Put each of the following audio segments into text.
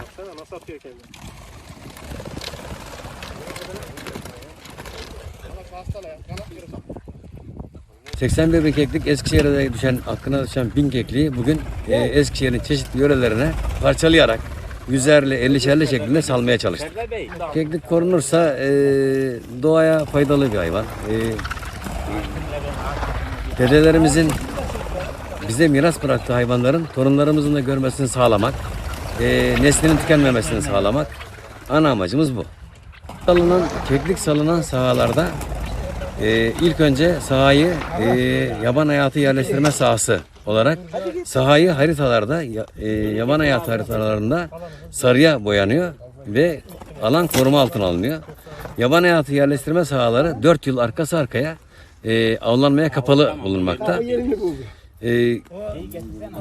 Baksana nasıl atıyor kendini. Hastala, kanat kırık. 80 bebek keklik Eskişehir'e düşen, hakkına düşen bin kekliği bugün e, Eskişehir'in çeşitli yörelerine parçalayarak yüzerli, ellişerli şeklinde salmaya çalıştık. Keklik korunursa e, doğaya faydalı bir hayvan. E, dedelerimizin bize miras bıraktığı hayvanların torunlarımızın da görmesini sağlamak, e, neslinin tükenmemesini sağlamak ana amacımız bu. Salınan, keklik salınan sahalarda e, ilk önce sahayı e, yaban hayatı yerleştirme sahası olarak sahayı haritalarda e, yaban hayatı haritalarında sarıya boyanıyor ve alan koruma altına alınıyor. Yaban hayatı yerleştirme sahaları 4 yıl arkası arkaya e, avlanmaya kapalı bulunmakta. E,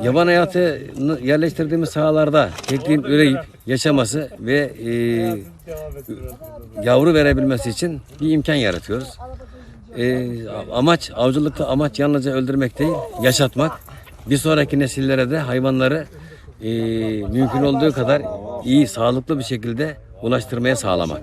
yaban hayatı yerleştirdiğimiz sahalarda kekliğin üreyip yaşaması ve e, yavru verebilmesi için bir imkan yaratıyoruz. E, amaç avcılıkta amaç yalnızca öldürmek değil, yaşatmak. Bir sonraki nesillere de hayvanları e, mümkün olduğu kadar iyi, sağlıklı bir şekilde ulaştırmaya sağlamak.